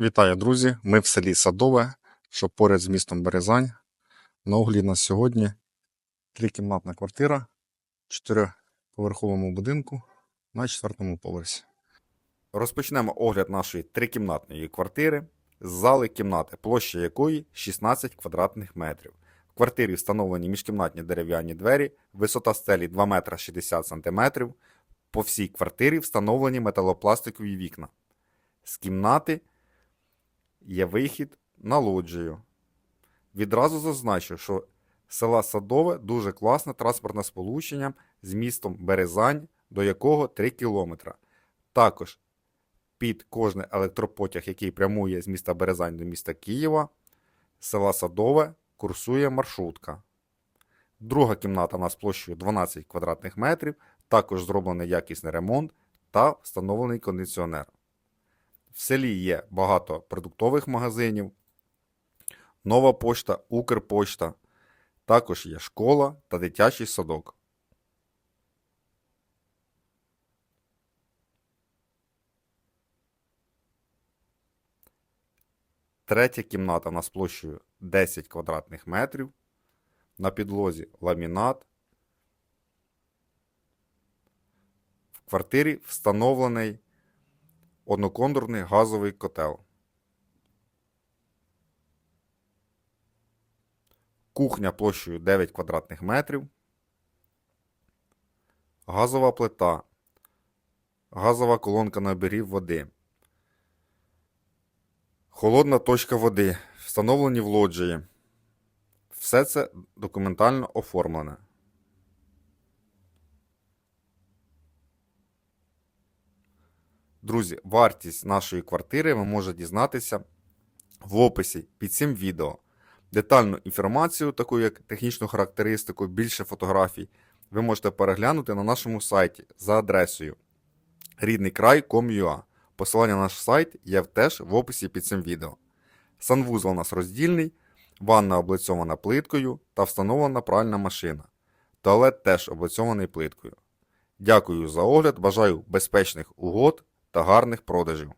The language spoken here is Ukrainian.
Вітаю, друзі! Ми в селі Садове, що поряд з містом Березань. На огляді на сьогодні трикімнатна квартира в чотириповерховому будинку на четвертому поверсі. Розпочнемо огляд нашої трикімнатної квартири з зали кімнати, площа якої 16 квадратних метрів. В квартирі встановлені міжкімнатні дерев'яні двері, висота стелі 2 метра 60 см. По всій квартирі встановлені металопластикові вікна. З кімнати є вихід на лоджію. Відразу зазначу, що села Садове дуже класне транспортне сполучення з містом Березань, до якого 3 кілометра. Також під кожний електропотяг, який прямує з міста Березань до міста Києва, села Садове курсує маршрутка. Друга кімната у нас площею 12 квадратних метрів, також зроблений якісний ремонт та встановлений кондиціонер. В селі є багато продуктових магазинів, нова пошта, Укрпошта. Також є школа та дитячий садок. Третя кімната у нас площею 10 квадратних метрів. На підлозі ламінат. В квартирі встановлений одноконтурний газовий котел. Кухня площею 9 квадратних метрів. Газова плита. Газова колонка набірів води. Холодна точка води. Встановлені в лоджії. Все це документально оформлене. Друзі, вартість нашої квартири ви можете дізнатися в описі під цим відео. Детальну інформацію, таку як технічну характеристику, більше фотографій, ви можете переглянути на нашому сайті за адресою ріднийкрай.com.ua. Посилання на наш сайт є теж в описі під цим відео. Санвузол у нас роздільний, ванна облицьована плиткою та встановлена пральна машина. Туалет теж облицьований плиткою. Дякую за огляд, бажаю безпечних угод та гарних продажів.